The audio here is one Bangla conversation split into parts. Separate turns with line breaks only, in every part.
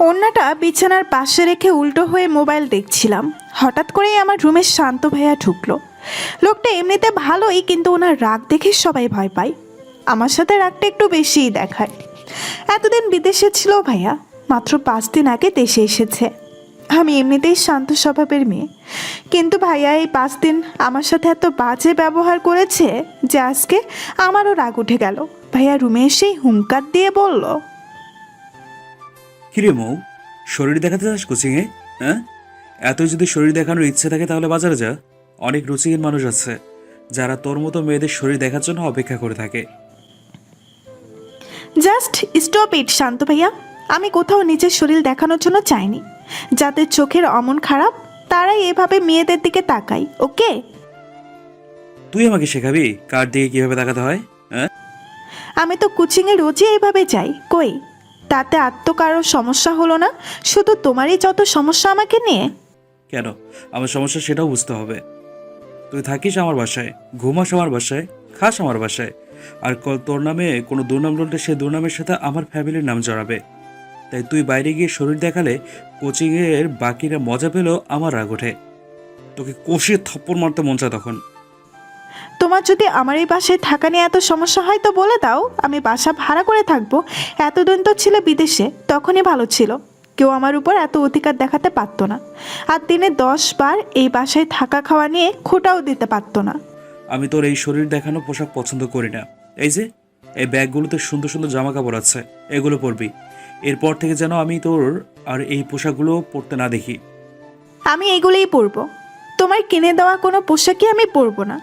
অন্যটা বিছানার পাশে রেখে উল্টো হয়ে মোবাইল দেখছিলাম। হঠাৎ করেই আমার রুমে শান্ত ভাইয়া ঢুকলো। লোকটা এমনিতে ভালোই, কিন্তু ওনার রাগ দেখে সবাই ভয় পায়। আমার সাথে রাগটা একটু বেশিই দেখায়। এতদিন বিদেশে ছিল ভাইয়া, মাত্র পাঁচ দিন আগে দেশে এসেছে। আমি এমনিতেই শান্ত স্বভাবের মেয়ে। কিন্তু ভাইয়া এই পাঁচ দিন আমার সাথে এত বাজে ব্যবহার করেছে যে আজকে আমারও রাগ উঠে গেল। ভাইয়া রুমে এসেই হুঙ্কার দিয়ে বলল
কিরে মৌ শরীর দেখাতে চাস কোচিংয়ে হ্যাঁ? এত যদি শরীর দেখানোর ইচ্ছে থাকে তাহলে বাজারে যা। অনেক রুচিহীন মানুষ আছে যারা তোর মতো মেয়েদের শরীর দেখার জন্য অপেক্ষা করে থাকে।
জাস্ট স্টপ ইট শান্ত ভাইয়া। আমি কোথাও নিজের শরীর দেখানোর জন্য চাইনি। যাদের চোখের অমন খারাপ তারাই এভাবে মেয়েদের দিকে তাকাই ওকে?
তুই আমাকে শেখাবি কার দিকে কীভাবে তাকাতে হয় হ্যাঁ?
আমি তো কোচিংয়ে রোজই এভাবে যাই কই? তাতে তো কারও সমস্যা হলো না, শুধু তোমারই যত সমস্যা আমাকে নিয়ে।
কেন? আমার সমস্যা সেটাও বুঝতে হবে। তুই থাকিস আমার বাসায়, ঘুমাস আমার বাসায়, খাস আমার বাসায়। আর তোর নামে কোনো দুর্নাম লড়লে সে দুর্নামের সাথে আমার ফ্যামিলির নাম জড়াবে। তাই তুই বাইরে গিয়ে শরীর দেখালে কোচিংয়ের বাকিরা মজা পেলেও আমার রাগ ওঠে। তোকে কষিয়ে থাপ্পড় মারতে মন চায় তখন।
তোমার যদি আমার এই বাসায় থাকা নিয়ে এত সমস্যা হয় তো বলে দাও আমি বাসা ভাড়া করে থাকব। এতদিন তো ছিল বিদেশে তখনই ভালো ছিল। কেউ আমার উপর এত অধিকার দেখাতে পারতো না। আর দিনে দশ বার এই বাসায় থাকা খাওয়া নিয়ে খোটাও দিতে পারতো না।
আমি তোর এই শরীর দেখানো পোশাক পছন্দ করি না। এই যে এই ব্যাগগুলোতে সুন্দর সুন্দর জামা কাপড় আছে এগুলো পরবি। এরপর থেকে যেন আমি তোর আর এই পোশাকগুলো পরতে না দেখি।
আমি এগুলোই পরবো। তোমার কিনে দেওয়া কোনো পোশাকই আমি পরবো না।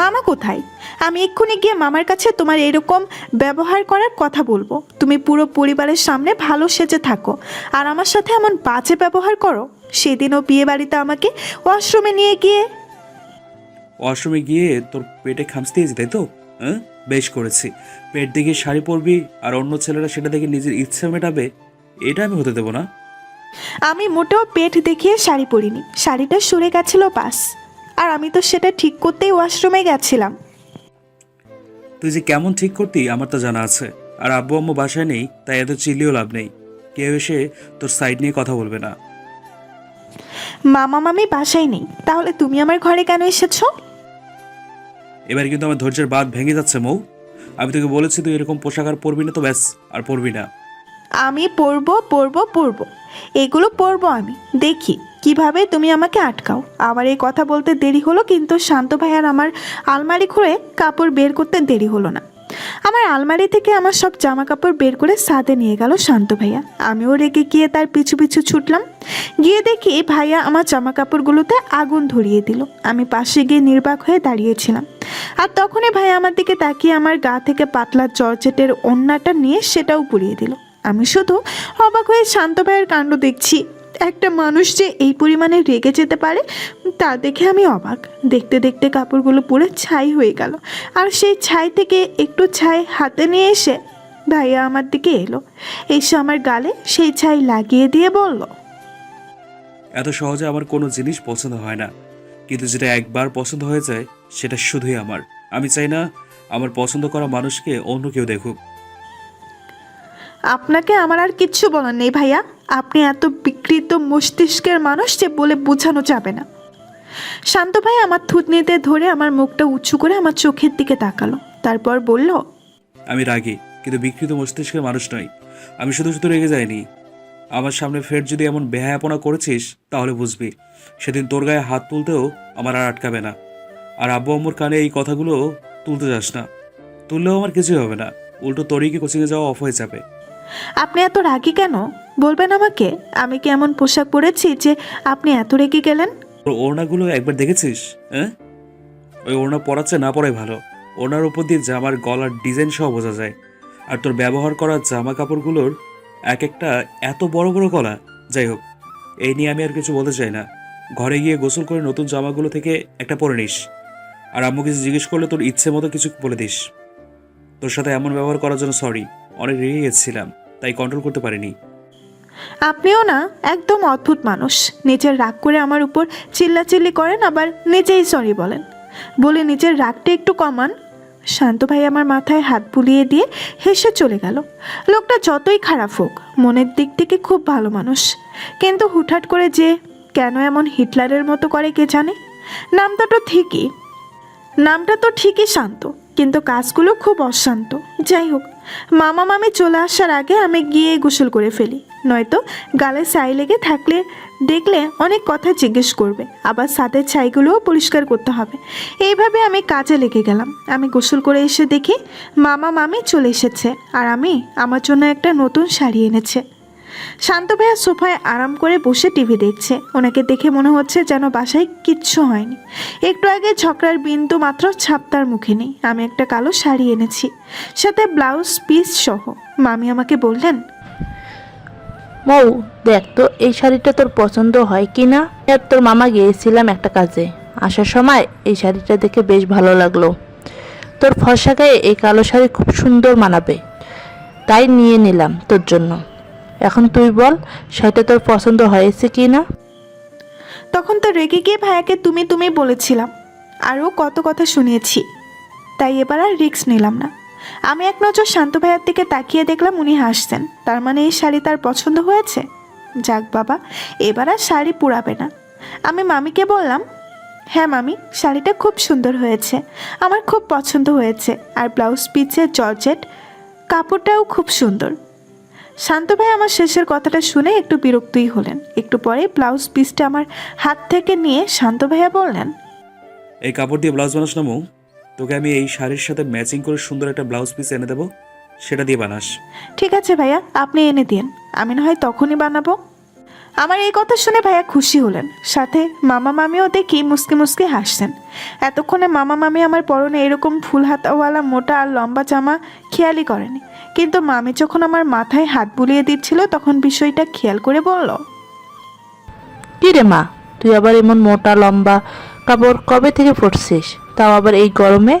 মামা কোথায়? আমি এক্ষুনি গিয়ে মামার কাছে তোমার এরকম ব্যবহার করার কথা বলব। তুমি পুরো পরিবারের সামনে ভালো সেজে থাকো। আর আমার সাথে এমন বাজে ব্যবহার করো সেদিনও বিয়ে বাড়িতে আমাকে ওয়াশরুমে নিয়ে গিয়ে
ওয়াশরুমে গিয়ে তোর পেটে খামচ দিয়েছি তাই তো? হ্যাঁ? বেশ করেছি। পেট দেখে শাড়ি পরবি আর অন্য ছেলেরা সেটা দেখে নিজের ইচ্ছা মেটাবে এটা আমি হতে দেবো না।
আমি মোটেও পেট দেখিয়ে শাড়ি পরিনি। শাড়িটা সরে গেছিল পাস আর আমি তো সেটা ঠিক করতেই ওয়াশরুমে গেছিলাম।
তুই যে কেমন ঠিক করতি আমার তো জানা আছে। আর আব্বু আম্মু বাসায় নেই তাই এত চিল্লিও লাভ নেই। কেউ এসে তোর সাইড নিয়ে কথা বলবে না।
মামা মামি বাসায় নেই তাহলে তুমি আমার ঘরে কেন এসেছ?
এবার কিন্তু আমার ধৈর্যের বাদ ভেঙে যাচ্ছে মৌ। আমি তোকে বলেছি তুই এরকম পোশাক আর পরবি না তো ব্যাস আর পরবি না।
আমি পড়ব পড়ব পড়ব এগুলো পড়ব আমি দেখি। কীভাবে তুমি আমাকে আটকাও? আবার এই কথা বলতে দেরি হলো কিন্তু শান্ত ভাই আর আমার আলমারি খুঁড়ে কাপড় বের করতে দেরি হলো না। আমার আলমারি থেকে আমার সব জামা কাপড় বের করে সাথে নিয়ে গেল শান্ত ভাইয়া। আমিও রেগে গিয়ে তার পিছু পিছু ছুটলাম। গিয়ে দেখি ভাইয়া আমার জামা কাপড়গুলোতে আগুন ধরিয়ে দিল। আমি পাশে গিয়ে নির্বাক হয়ে দাঁড়িয়েছিলাম। আর তখনই ভাইয়া আমার দিকে তাকিয়ে আমার গা থেকে পাতলা জর্জেটের ওন্নাটা নিয়ে সেটাও পুড়িয়ে দিল। আমি শুধু অবাক হয়ে শান্ত ভাইয়ের কাণ্ড দেখছি। একটা মানুষ যে এই পরিমাণে রেগে যেতে পারে, তা দেখে আমি অবাক। দেখতে দেখতে কাপড়গুলো পুরো ছাই হয়ে গেল। আর সেই ছাই থেকে একটু ছাই হাতে নিয়ে এসে ভাইয়া আমার দিকে এলো। এসে আমার গালে সেই ছাই লাগিয়ে দিয়ে বলল,
এত সহজে আমার কোনো জিনিস পছন্দ হয় না। কিন্তু যেটা একবার পছন্দ হয়ে যায়, সেটা শুধুই আমার। আমি চাই না আমার পছন্দ করা মানুষকে অন্য কেউ দেখুক।
আপনাকে আমার আর কিচ্ছু বলার নেই ভাইয়া। আপনি এত বিকৃত মস্তিষ্কের মানুষ যে বলে বোঝানো যাবে না। শান্ত ভাই আমার থুতনিতে ধরে আমার মুখটা উঁচু করে আমার চোখের দিকে তাকালো। তারপর বলল,
আমি রাগি, কিন্তু বিকৃত মস্তিষ্কের মানুষ নই। আমি শুধু শুধু রেগে যাইনি। আমার সামনে ফের যদি এমন বেহায়াপনা করেছিস, তাহলে বুঝবি, সেদিন তোর গায়ে হাত তুলতেও আমার আর আটকাবে না। আর আব্বু আম্মুর কানে এই কথাগুলো তুলতে যাস না। তুললেও আমার কিছুই হবে না। উল্টো তোরই কি কোচিংয়ে যাওয়া অফ হয়ে যাবে।
আপনি এত রাগি কেন? বলবেন আমাকে? আমি কি এমন পোশাক পরেছি যে আপনি এত রেগে গেলেন?
তোর ওড়নাগুলো একবার দেখেছিস হ্যাঁ? ওই ওড়না পরাচ্ছে না পরাই ভালো। ওড়নার উপর দিয়ে জামার গলার ডিজাইন সহ বোঝা যায়। আর তোর ব্যবহার করা জামা কাপড়গুলোর এক একটা এত বড় বড় গলা। যাই হোক, এই নিয়ে আমি আর কিছু বলতে চাই না। ঘরে গিয়ে গোসল করে নতুন জামাগুলো থেকে একটা পরে নিস। আর আম্মু কিছু জিজ্ঞেস করলে তোর ইচ্ছে মতো কিছু বলে দিস। তোর সাথে এমন ব্যবহার করার জন্য সরি অনেক রেগে গেছিলাম, তাই কন্ট্রোল করতে পারিনি।
আপনিও না, একদম অদ্ভুত মানুষ। নিজের রাগ করে আমার উপর চিল্লাচিল্লি করেন, আবার নিজেই সরি বলেন। বলে নিজের রাগটা একটু কমান। শান্ত ভাই আমার মাথায় হাত বুলিয়ে দিয়ে হেসে চলে গেল। লোকটা যতই খারাপ হোক, মনের দিক থেকে খুব ভালো মানুষ। কিন্তু হুটহাট করে যে কেন এমন হিটলারের মতো করে কে জানে? নামটা তো ঠিকই। নামটা তো ঠিকই শান্ত, কিন্তু কাজগুলো খুব অশান্ত। যাই হোক, মামা মামি চলে আসার আগে আমি গিয়ে গোসল করে ফেলি। নয়তো গালে ছাই লেগে থাকলে দেখলে অনেক কথা জিজ্ঞেস করবে। আবার সাথে ছাইগুলোও পরিষ্কার করতে হবে। এইভাবে আমি কাজে লেগে গেলাম। আমি গোসল করে এসে দেখি মামা মামি চলে এসেছে। আর আমি আমার জন্য একটা নতুন শাড়ি এনেছে। শান্ত ভাইয়া সোফায় আরাম করে বসে টিভি দেখছে। ওনাকে দেখে মনে হচ্ছে যেন বাসায় কিচ্ছু হয়নি। একটু আগে ঝগড়ার বিন্দু মাত্র ছাপ তার মুখে নেই। আমি একটা কালো শাড়ি এনেছি। সাথে ব্লাউজ পিস সহ। মামি আমাকে বললেন,
মৌ, দেখ তো, এই শাড়িটা তোর পছন্দ হয় কি না? তোর মামা গিয়েছিলাম একটা কাজে। আসার সময় এই শাড়িটা দেখে বেশ ভালো লাগল। তোর ফর্সা গায়ে এই কালো শাড়ি খুব সুন্দর মানাবে। তাই নিয়ে নিলাম তোর জন্য। এখন তুই বল শাড়িটা তোর পছন্দ হয়েছে কি না?
তখন তো রেগে গিয়ে ভাইয়াকে তুমি তুমি বলেছিলাম, আরও কত কথা শুনিয়েছি। তাই এবার আর রিস্ক নিলাম না। আমি এক নজর শান্ত ভাইয়ার দিকে তাকিয়ে দেখলাম উনি হাসছেন। তার মানে এই শাড়ি তার পছন্দ হয়েছে? যাক বাবা, এবার আর শাড়ি পুরাবে না। আমি মামিকে বললাম হ্যাঁ মামি, শাড়িটা খুব সুন্দর হয়েছে। আমার খুব পছন্দ হয়েছে। আর ব্লাউজ পিচের জর্জেট, কাপড়টাও খুব সুন্দর। শান্ত ভাই আমার শেষের কথাটা শুনে একটু বিরক্তই হলেন। একটু পরে ব্লাউজ পিসটা আমার হাত থেকে নিয়ে শান্ত ভাইয়া বললেন
এই কাপড় দিয়ে ব্লাউজ বানাস না মৌ। তোকে আমি এই শাড়ির সাথে ম্যাচিং করে সুন্দর একটা ব্লাউজ পিস এনে দেবো। সেটা দিয়ে বানাস।
ঠিক আছে ভাইয়া আপনি এনে দিন। আমি না হয় তখনই বানাবো। আমার এই কথা শুনে ভাইয়া খুশি হলেন। সাথে মামা মামিও দেখি মুসকে মুসকে হাসছেন। এতক্ষণে মামা মামি আমার পরনে এরকম ফুল হাতাওয়ালা মোটা আর লম্বা জামা খেয়ালই করেনি। কিন্তু মামি যখন আমার মাথায় হাত বুলিয়ে দিচ্ছিল তখন বিষয়টা খেয়াল করে বলল
কি রে মা তুই আবার এমন মোটা লম্বা কাপড় কবে থেকে পরছিস? তাও আবার এই গরমে?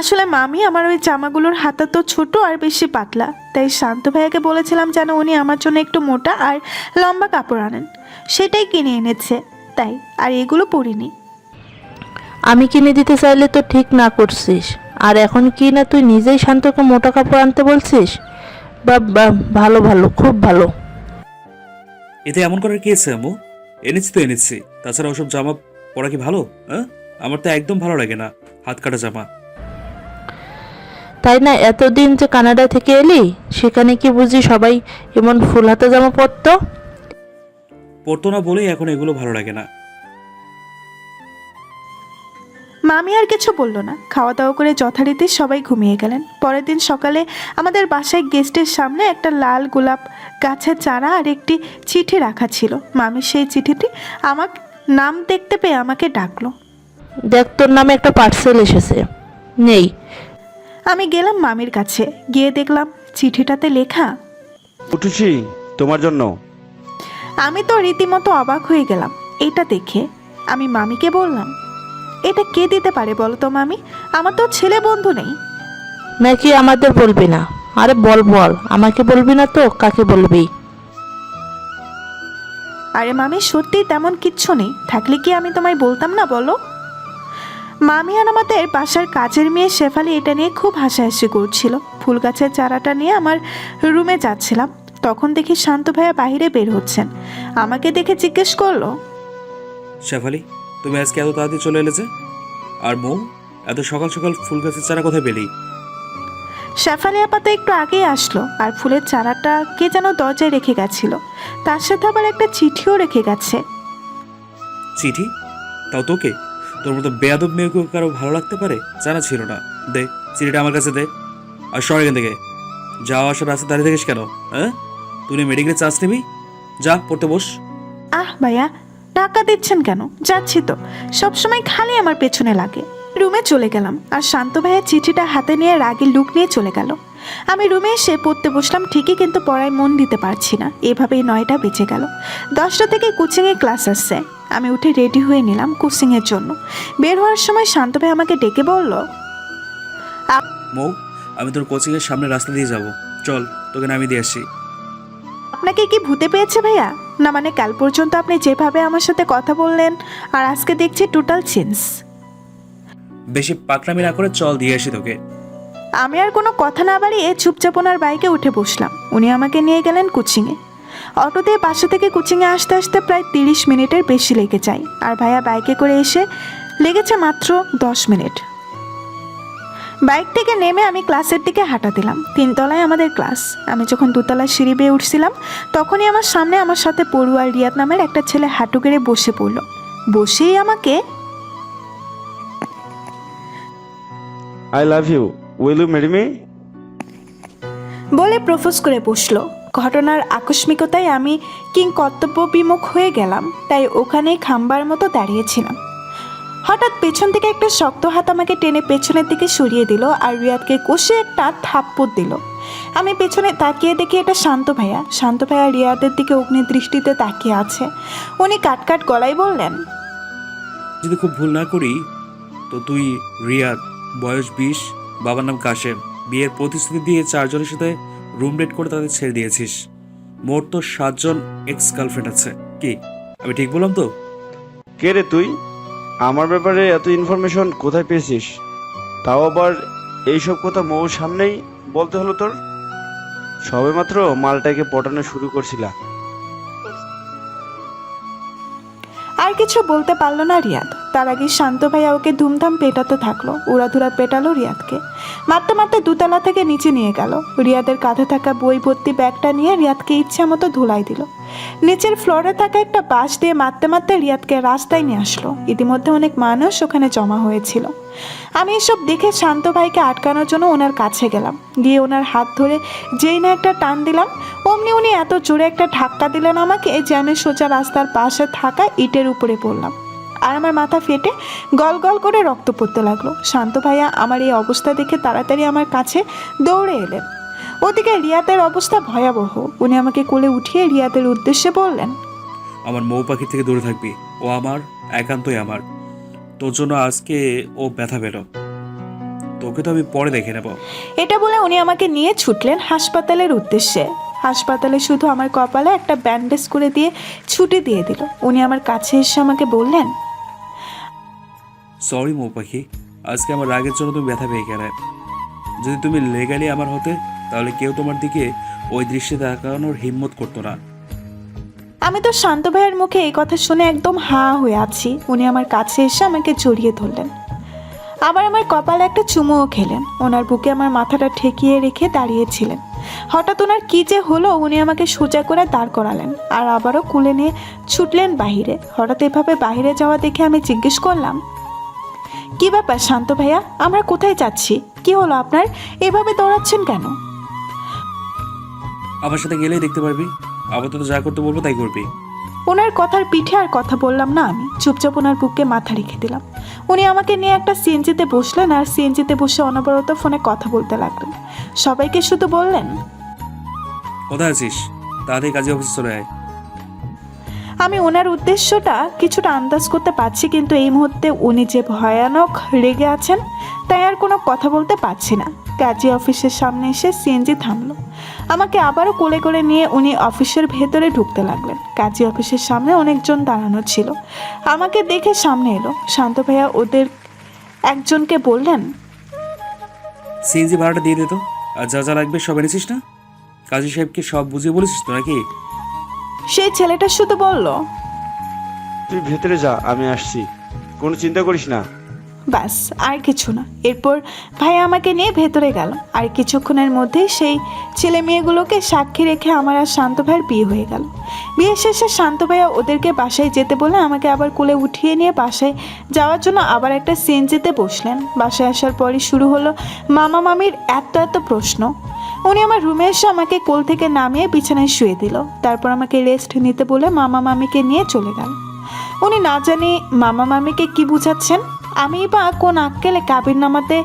আসলে মামি আমার ওই জামাগুলোর হাতা তো ছোট আর বেশি পাতলা তাই শান্ত ভাইয়াকে বলেছিলাম যেন উনি আমার জন্য একটু মোটা আর লম্বা কাপড় আনেন। সেটাই কিনে এনেছে তাই আর এগুলো পরিনি।
আমি কিনে দিতে চাইলে তো ঠিক না করছিস। আর এখন কি না তুই নিজেই শান্তকে মোটা কাপড় আনতে বলছিস? বা ভালো ভালো খুব ভালো।
এতে এমন করার কি আছে আমু এনেছি তো এনেছি। তাছাড়া ওসব জামা পরা কি ভালো? হ্যাঁ? আমার তো একদম ভালো লাগে না হাত কাটা জামা।
তাই না এতদিন যে কানাডা থেকে এলি সেখানে কি বুঝি সবাই এমন ফুল হাতা জামা পরতো?
পরতো না বলেই এখন এগুলো ভালো লাগে না।
মামি আর কিছু বলল না। খাওয়া দাওয়া করে যথারীতি সবাই ঘুমিয়ে গেলেন। পরের দিন সকালে আমাদের বাসায় গেস্টের সামনে একটা লাল গোলাপ গাছের চারা আর একটি চিঠি রাখা ছিল। মামি সেই চিঠিটি আমার নাম দেখতে পেয়ে আমাকে ডাকলো।
দেখ তোর নামে একটা পার্সেল এসেছে। নেই।
আমি গেলাম মামির কাছে। গিয়ে দেখলাম চিঠিটাতে লেখা
উঠেছি তোমার জন্য।
আমি তো রীতিমতো অবাক হয়ে গেলাম। এটা দেখে আমি মামিকে বললাম এটা কে দিতে পারে বলো তো মামি? আমার তো ছেলে বন্ধু নেই।
নাকি আমাদের বলবি না? আরে বল বল। আমাকে বলবি না তো? কাকে বলবি?
আরে মামি সত্যি তেমন কিচ্ছু নেই। থাকলে কি আমি তোমায় বলতাম না বলো? মামি আর আমাদের বাসার কাজের মেয়ে শেফালি এটা নিয়ে খুব হাসাহাসি করছিল। ফুল গাছের চারাটা নিয়ে আমার রুমে যাচ্ছিলাম। তখন দেখি শান্ত ভাইয়া বাইরে বের হচ্ছেন। আমাকে দেখে জিজ্ঞেস করল
শেফালি তুমি আজকে এত তাড়াতাড়ি চলে এলে যে আর মৌ এত সকাল সকাল ফুল গাছের চারা কোথায় পেলি?
শেফালি আপা তো একটু আগেই আসলো আর ফুলের চারাটা কে যেন দরজায় রেখে গেছিল। তার সাথে আবার একটা চিঠিও রেখে গেছে।
চিঠি? তাও তোকে? তোর মতো বেয়াদব মেয়েকে কারও ভালো লাগতে পারে? জানা ছিল না। দে চিঠিটা আমার কাছে দে। আর সর এখান থেকে। যাওয়া আসার রাস্তা দাঁড়িয়ে থাকিস কেন হ্যাঁ? তুই মেডিকেলে চান্স নিবি? যা পড়তে বস।
আহ ভাইয়া। টাকা দিচ্ছেন কেন? যাচ্ছি তো। সবসময় খালি আমার পেছনে লাগে। রুমে চলে গেলাম আর শান্ত ভাইয়ের চিঠিটা হাতে নিয়ে রাগে লুক নিয়ে চলে গেল। আমি রুমে এসে পড়তে বসলাম ঠিকই কিন্তু পড়ায় মন দিতে পারছি না। এভাবেই নয়টা বেঁচে গেল। দশটা থেকে কোচিংয়ে ক্লাস আসছে। আমি উঠে রেডি হয়ে নিলাম কোচিংয়ের জন্য। বের হওয়ার সময় শান্ত ভাই আমাকে ডেকে বলল
মৌ আমি তোর কোচিংয়ের সামনে রাস্তা দিয়ে যাব। চল তোকে নামিয়ে দিয়ে আসি।
আপনাকে কি ভূতে পেয়েছে ভাইয়া? না মানে কাল পর্যন্ত আপনি যেভাবে আমার সাথে কথা বললেন আর আজকে দেখছি টোটাল চেঞ্জ
বেশি পাকনামি না করে চল দিয়ে আসি তোকে।
আমি আর কোনো কথা না বাড়িয়ে চুপচাপ ওনার বাইকে উঠে বসলাম। উনি আমাকে নিয়ে গেলেন কোচিংয়ে। অটোতে বাসা থেকে কোচিংয়ে আসতে আসতে প্রায় তিরিশ মিনিটের বেশি লেগে যায়। আর ভাইয়া বাইকে করে এসে লেগেছে মাত্র দশ মিনিট। বাইক থেকে নেমে আমি ক্লাসের দিকে হাঁটা দিলাম। তিনতলায় আমাদের ক্লাস। আমি যখন দুতলায় সিঁড়ি বেয়ে উঠছিলাম তখনই আমার সামনে আমার সাথে পড়ুয়া রিয়াদ নামের একটা ছেলে হাঁটু গেড়ে বসে পড়ল। বসেই আমাকে
I love you will you marry me
বলে প্রপোজ করে বসল। ঘটনার আকস্মিকতায় আমি কিং কর্তব্য বিমুখ হয়ে গেলাম তাই ওখানেই খাম্বার মতো দাঁড়িয়েছিলাম হঠাৎ পেছন থেকে একটা শক্ত হাত আমাকে টেনে পেছনের দিকে সরিয়ে দিল আর রিয়াদকে কষে একটা থাপ্পড় দিল। আমি পেছনে তাকিয়ে দেখি এটা শান্ত ভাইয়া। শান্ত ভাইয়া রিয়াদের দিকে অগ্নি দৃষ্টিতে তাকিয়ে আছে। উনি কাটকাট গলায় বললেন
যদি খুব ভুল না করি তো তুই রিয়াদ বয়স বিশ বাবার নাম কাশেম বিয়ের প্রতিশ্রুতি দিয়ে চারজনের সাথে রুম ডেট করে তাদের ছেড়ে দিয়েছিস। মোট তো সাতজন এক্স গার্লফ্রেন্ড আছে। কি আমি ঠিক বললাম তো?
কে রে তুই? আমার ব্যাপারে এত ইনফরমেশন কোথায় পেয়েছিস? তাও আবার এইসব কথা মৌর সামনেই বলতে হলো তোর? সবেমাত্র মালটাকে পটানো শুরু করছিলা।
আর কিছু বলতে পারল না রিয়াদ। তার আগে শান্ত ভাইয়া ওকে ধুমধাম পেটাতে থাকল, উড়াধুরা পেটালো রিয়াদকে। মারতে মারতে দুতলা থেকে নিচে নিয়ে গেল। রিয়াদের কাঁধে থাকা বই ভর্তি ব্যাগটা নিয়ে রিয়াদকে ইচ্ছা মতো ধুলাই দিল। নিচের ফ্লোরে থাকা একটা বাঁশ দিয়ে মারতে মারতে রিয়াদকে রাস্তায় নিয়ে আসলো। ইতিমধ্যে অনেক মানুষ ওখানে জমা হয়েছিল। আমি এসব দেখে শান্ত ভাইকে আটকানোর জন্য ওনার কাছে গেলাম। গিয়ে ওনার হাত ধরে যেই না একটা টান দিলাম, অমনি উনি এত জোরে একটা ধাক্কা দিলেন আমাকে যে আমি সোজা রাস্তার পাশে থাকা ইটের উপরে পড়লাম। আর আমার মাথা ফেটে গল গল করে রক্ত পড়তে লাগল। শান্ত ভাইয়া আমার এই অবস্থা দেখে তাড়াতাড়ি আমার কাছে দৌড়ে এলেন। ওদিকে রিয়াতের অবস্থা ভয়াবহ। উনি আমাকে কোলে উঠিয়ে রিয়াতের উদ্দেশ্যে বললেন,
আমার মৌ পাখি থেকে দূরে থাকবি। ও আমার, একান্তই আমার। তোর জন্য আজকে ও ব্যথা পেল। তোকে তো আমি পরে দেখে নেব।
এটা বলে উনি আমাকে নিয়ে ছুটলেন হাসপাতালের উদ্দেশ্যে। হাসপাতালে শুধু আমার কপালে একটা ব্যান্ডেজ করে দিয়ে ছুটি দিয়ে দিল। উনি আমার কাছে এসে আমাকে বললেন
সরি মৌ পাখি আজকে আমার রাগের জন্য তুমি ব্যথা পেয়ে গেলে। যদি তুমি লেগালি আমার হতে তাহলে কেউ তোমার দিকে ওই দৃশ্যে তাকানোর হিম্মত করতো না।
আমি তো শান্ত ভাইয়ের মুখে এই কথা শুনে একদম হা হয়ে আছি। উনি আমার কাছে এসে আমাকে জড়িয়ে ধরলেন। আবার আমার কপালে একটা চুমুও খেলেন। ওনার বুকে আমার মাথাটা ঠেকিয়ে রেখে দাঁড়িয়েছিলেন। হঠাৎ ওনার কী যে হলো, উনি আমাকে সোজা করে দাঁড় করালেন আর আবারও কুলে নিয়ে ছুটলেন বাহিরে। হঠাৎ এভাবে বাইরে যাওয়া দেখে আমি জিজ্ঞেস করলাম, কি ব্যাপার শান্ত ভাইয়া, আমরা কোথায় যাচ্ছি? কি হলো আপনার? এভাবে দৌড়াচ্ছেন কেন?
আমার সাথে গেলেই দেখতে পারবি। আপাতত যা করতে বলব তাই করবি।
ওনার কথার পিঠে আর কথা বললাম না আমি। চুপচাপ ওনার বুকে মাথা রেখে দিলাম। উনি আমাকে নিয়ে একটা সিএনজিতে বসলেন আর সিএনজিতে বসে অনবরত ফোনে কথা বলতে লাগলেন। সবাইকে শুধু বললেন
কোথায় আছিস? তাড়াতাড়ি কাজে অফিসে চলে আয়।
আমি ওনার উদ্দেশ্যটা কিছুটা আন্দাজ করতে পারছি কিন্তু এই মুহূর্তে উনি যে ভয়ানক রেগে আছেন তাই আর কোনো কথা বলতে পারছি না। কাজী অফিসের সামনে এসে সিএনজি থামলো। আমাকে আবারও কোলে করে নিয়ে উনি অফিসের ভেতরে ঢুকতে লাগলেন। কাজী অফিসের সামনে অনেকজন দাঁড়ানো ছিল। আমাকে দেখে সামনে এলো। শান্ত ভাইয়া ওদের একজনকে বললেন
সিএনজি ভাড়াটা দিয়ে দে তো। আর যা যা লাগবে সব এনেছিস না? কাজী সাহেবকে সব বুঝিয়ে বলেছিস তো নাকি?
সেই ছেলেটা শুধু বলল
তুই ভেতরে যা আমি আসছি। কোনো চিন্তা করিস না।
ব্যাস, আর কিছু না। এরপর ভাই আমাকে নিয়ে ভেতরে গেল। আর কিছুক্ষণের মধ্যেই সেই ছেলে মেয়েগুলোকে সাক্ষী রেখে আমার আর শান্ত ভাইয়ের বিয়ে হয়ে গেল। বিয়ে শেষে শান্ত ভাইয়া ওদেরকে বাসায় যেতে বলে আমাকে আবার কোলে উঠিয়ে নিয়ে বাসায় যাওয়ার জন্য আবার একটা সিএনজিতে বসলেন। বাসায় আসার পরই শুরু হলো মামা মামির এত এত প্রশ্ন। উনি আমার রুমে এসে আমাকে কোল থেকে নামিয়ে বিছানায় শুয়ে দিল। তারপর আমাকে রেস্ট নিতে বলে মামা মামিকে নিয়ে চলে গেল। উনি না জানি মামা মামিকে কি বুঝাচ্ছেন? আমি বা কোন আক্কেলে কাবির নামাতে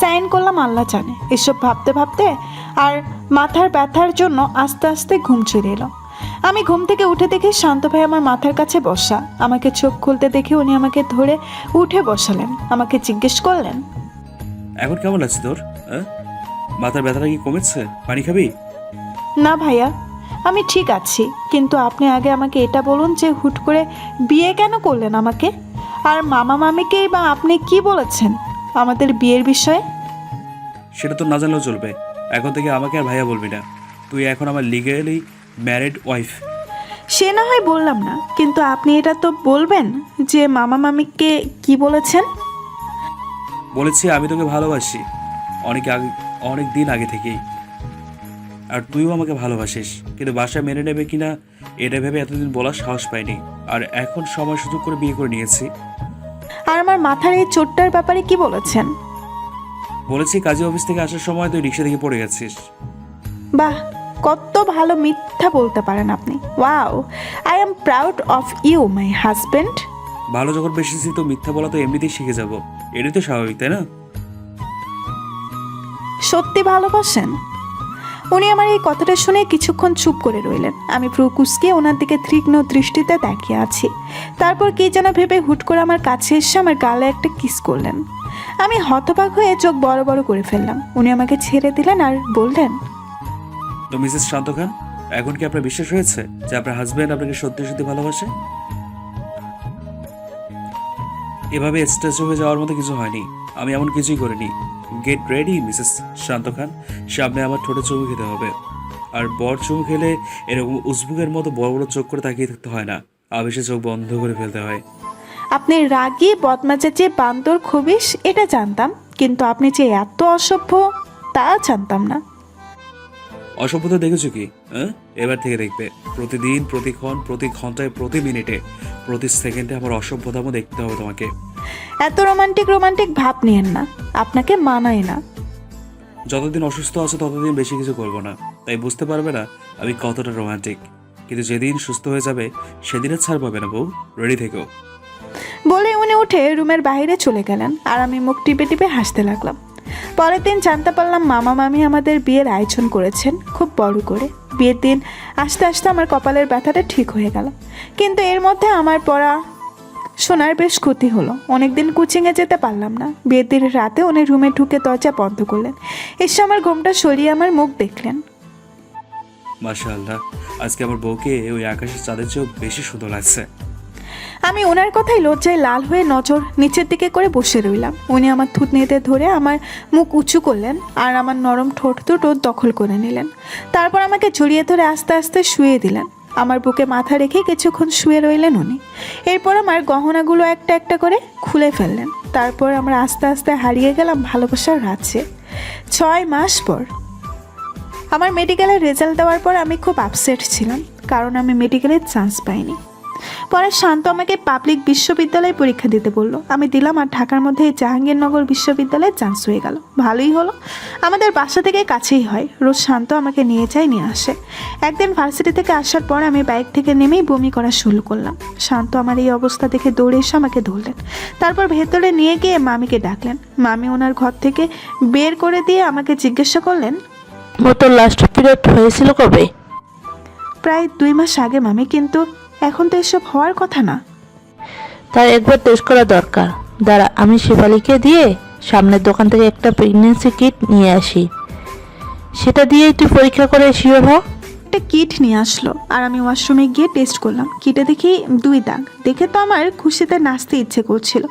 সাইন করলাম আল্লাহ জানে। এসব ভাবতে ভাবতে আর মাথার ব্যথার জন্য আস্তে আস্তে ঘুম চলে এলো। আমি ঘুম থেকে উঠে দেখি শান্ত ভাই আমার মাথার কাছে বসা। আমাকে চোখ খুলতে দেখে উনি আমাকে ধরে উঠে বসালেন। আমাকে জিজ্ঞেস করলেন
এখন কেমন লাগছে তোর? হ্যাঁ? মাথার ব্যথাটা কি কমেছে? পানি খাবি?
না ভাইয়া আমি ঠিক আছি। কিন্তু আপনি আগে আমাকে এটা বলুন যে হুট করে বিয়ে কেন করলেন আমাকে? আর মামা মামিকেই বা আপনি কি বলেছেন আমাদের বিয়ের বিষয়ে?
সেটা তো না জানলেও চলবে। এখন থেকে আমাকে আর ভাইয়া বলবি না। তুই এখন আমার লিগালি ম্যারিড ওয়াইফ
সে না হয় বললাম না কিন্তু আপনি এটা তো বলবেন যে মামা মামিকে কি বলেছেন?
বলেছি আমি তোকে ভালোবাসি। অনেক আগে অনেক দিন আগে থেকেই। আর তুইও আমাকে ভালোবাসিস। কিন্তু বাসায় মেনে নেবে কিনা এটা ভেবে এতদিন বলার সাহস পাইনি। আর এখন সময় সুযোগ করে বিয়ে করে নিয়েছি।
আর আমার মাথার এই চোটটার ব্যাপারে কি বলেছেন?
বলেছি কাজী অফিস থেকে আসার সময় তুই রিক্সা থেকে পড়ে গেছিস।
বাহ কত ভালো মিথ্যা বলতে পারেন আপনি। Wow I am proud of you my husband
ভালো যখন বেশিছি তো মিথ্যা বলা তো এমনিতেই শিখে যাব। এটাই তো স্বাভাবিক তাই না?
সত্যি ভালোবাসেন? উনি আমার এই কথাটা শুনে কিছুক্ষণ চুপ করে রইলেন। আমি ভ্রু কুসকে ওনার দিকে তীক্ষ্ণ দৃষ্টিতে তাকিয়ে আছি। তারপর কি যেন ভেবে হুট করে আমার কাছে এসে আমার গালে একটা কিস করলেন। আমি হতবাক হয়ে চোখ বড় বড় করে ফেললাম। উনি আমাকে ছেড়ে দিলেন আর বললেন,
তো মিসেস শান্ত খান এখন কি আপনার বিশ্বাস হয়েছে যে আপনার হাজব্যান্ড আপনাকে সত্যি সত্যি ভালোবাসে? এভাবে স্ট্রেস হয়ে যাওয়ার মতো কিছু হয়নি। আমি এমন কিছুই করিনি। Get ready Mrs Shanta Khan সামনে আমার ঠোঁটে চুমু খেতে হবে। আর বর চুমু খেলে এরকম উসবুকের মতো বড় বড় চোখ করে তাকিয়ে থাকতে হয় না। আবেশে চোখ বন্ধ করে ফেলতে হয়।
আপনি রাগী বদমাজা যে বান্দর খবিস এটা জানতাম। কিন্তু আপনি যে এত অসভ্য তা জানতাম না।
অসভ্যতা দেখেছ কি? এবার থেকে দেখবে প্রতিদিন প্রতিক্ষণ প্রতি ঘন্টায় প্রতি মিনিটে প্রতি সেকেন্ডে আমার অসভ্যতামও দেখতে হবে তোমাকে।
এত রোমান্টিক রোমান্টিক ভাব নিয়েন না। আপনাকে মানায় না।
যতদিন অসুস্থ আছো ততদিন বেশি কিছু করব না। তাই বুঝতে পারবে না আমি কতটা রোমান্টিক। কিন্তু যেদিন সুস্থ হয়ে যাবে সেদিন ছাড় পাবে না বউ। রেডি থেকো।
বলে উনি উঠে রুমের বাইরে চলে গেলেন। আর আমি মুখ টিপে টিপে হাসতে লাগলাম। পরের দিন জানতে পারলাম মামা মামি আমাদের বিয়ের আয়োজন করেছেন, খুব বড় করে। বিয়ের দিন আস্তে আস্তে আমার কপালের ব্যথাটা ঠিক হয়ে গেল। কিন্তু এর মধ্যে আমার পড়া শোনার বেশ ক্ষতি হলো। অনেকদিন কোচিংয়ে যেতে পারলাম না। বিয়ের দিন রাতে উনি রুমে ঢুকে দরজা বন্ধ করলেন। এসে আমার ঘুমটা সরিয়ে আমার মুখ দেখলেন।
মাশাআল্লাহ। আজকে আমার বউকে ওই আকাশের চাঁদের চেয়েও বেশি সুন্দর লাগছে।
আমি ওনার কথাই লজ্জায় লাল হয়ে নজর নিচের দিকে করে বসে রইলাম। উনি আমার থুতনিতে ধরে আমার মুখ উঁচু করলেন আর আমার নরম ঠোঁট দুটো দখল করে নিলেন। তারপর আমাকে জড়িয়ে ধরে আস্তে আস্তে শুয়ে দিলেন। আমার বুকে মাথা রেখে কিছুক্ষণ শুয়ে রইলেন উনি। এরপর আমার গহনাগুলো একটা একটা করে খুলে ফেললেন। তারপর আমরা আস্তে আস্তে হারিয়ে গেলাম ভালোবাসার রাজ্যে। ছয় মাস পর। আমার মেডিকেলের রেজাল্ট দেওয়ার পর আমি খুব আপসেট ছিলাম, কারণ আমি মেডিকেলের চান্স পাইনি। পরে শান্ত আমাকে পাবলিক বিশ্ববিদ্যালয়ে পরীক্ষা দিতে বলল। আমি দিলাম আর ঢাকার মধ্যে জাহাঙ্গীরনগর বিশ্ববিদ্যালয়ে চান্স হয়ে গেল। ভালোই হলো। আমাদের বাসা থেকে কাছেই হয়। রোজ শান্ত আমাকে নিয়ে যায় নিয়ে আসে। একদিন ভার্সিটি থেকে আসার পর আমি বাইক থেকে নেমেই বমি করা শুরু করলাম। শান্ত আমার এই অবস্থা দেখে দৌড়ে এসে আমাকে ধরলেন। তারপর ভেতরে নিয়ে গিয়ে মামিকে ডাকলেন। মামি ওনার ঘর থেকে বের করে দিয়ে আমাকে জিজ্ঞাসা করলেন
মতো লাস্ট পিরিয়ড হয়েছিল কবে?
প্রায় দুই মাস আগে মামি কিন্তু এখন তো এসব হওয়ার কথা না।
তার একবার টেস্ট করা দরকার। দাঁড়া আমি শেফালিকে দিয়ে সামনের দোকান থেকে একটা প্রেগনেন্সি কিট নিয়ে আসি। সেটা দিয়ে তুই পরীক্ষা করে শিওর হ।
একটা কিট নিয়ে আসলো আর আমি ওয়াশরুমে গিয়ে টেস্ট করলাম। কিটে দেখি দুই দাগ। দেখে তো আমার খুশিতে নাচতে ইচ্ছে করছিল।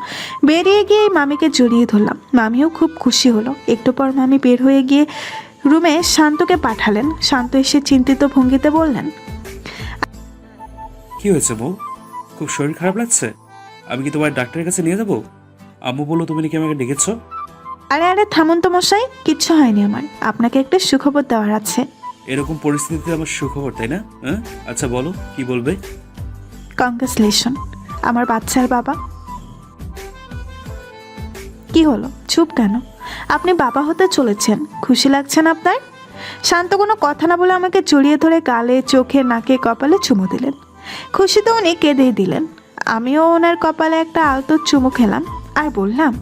বেরিয়ে গিয়ে মামিকে জড়িয়ে ধরলাম। মামিও খুব খুশি হলো। একটু পর মামি বের হয়ে গিয়ে রুমে শান্তকে পাঠালেন। শান্ত এসে চিন্তিত ভঙ্গিতে বললেন
কি হয়েছে বউ? খুব শরীর খারাপ লাগছে? আমি কি তোমার ডাক্তারের কাছে নিয়ে যাব? আম্মু বলল তুমি নাকি আমাকে ডেকেছো?
আরে আরে থামুন তো মশাই কিচ্ছু হয়নি আমার। আপনাকে একটা সুখবর দেওয়ার আছে।
এরকম পরিস্থিতিতে আমার সুখবর তাই না? হ্যাঁ? আচ্ছা বলো কি বলবে?
কংগ্রেচুলেশন আমার বাচ্চার বাবা। কি হলো? চুপ কেন? আপনি বাবা হতে চলেছেন খুশি লাগছেন আপনার? শান্ত কোনো কথা না বলে আমাকে জড়িয়ে ধরে গালে চোখে নাকে কপালে চুমু দিলেন। খুশিতে উনি কেঁদেই দিলেন। আমিও ওনার কপালে একটা আলতো চুমু খেলাম আর বললাম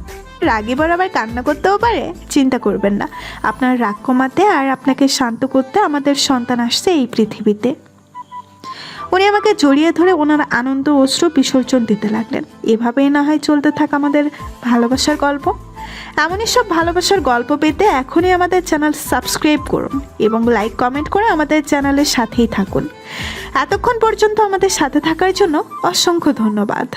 রাগিবার আবার কান্না করতেও পারে? চিন্তা করবেন না। আপনার রাগ কমাতে আর আপনাকে শান্ত করতে আমাদের সন্তান আসছে এই পৃথিবীতে। উনি আমাকে জড়িয়ে ধরে ওনার আনন্দ অশ্রু বিসর্জন দিতে লাগলেন। এভাবেই না হয় চলতে থাক আমাদের ভালোবাসার গল্প। এমনই সব ভালোবাসার গল্প পেতে এখনই আমাদের চ্যানেল সাবস্ক্রাইব করুন এবং লাইক, কমেন্ট করে আমাদের চ্যানেলের সাথেই থাকুন। এতক্ষণ পর্যন্ত আমাদের সাথে থাকার জন্য অসংখ্য ধন্যবাদ।